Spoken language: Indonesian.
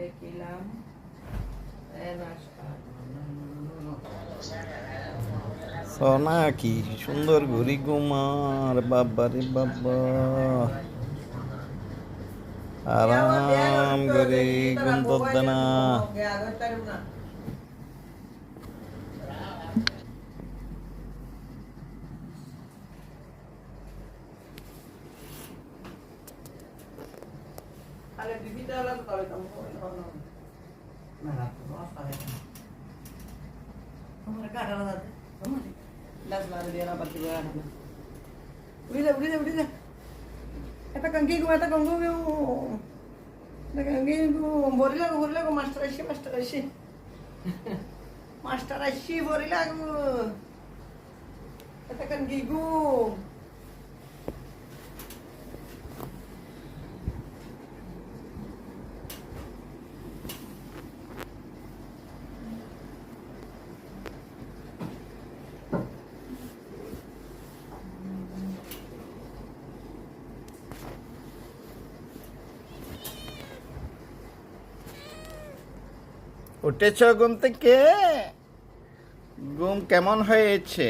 দেখিলাম। সোনা কি সুন্দর ঘুরি গুমার বাবা রে বাবা। আরাম করে ঘুম তো না ada di bidal lah kalau kamu kono mana tuh apa ya mereka ada lah tuh kamu sih lah selalu dia lah pasti lah udah udah udah Eta kangen gue, eta kangen gue, eta kangen gue, borilah, lagu, bori lagu, master asih, master asih, master asih, bori lagu, eta kangen gue. উঠেছ ঘুম থেকে? ঘুম কেমন হয়েছে?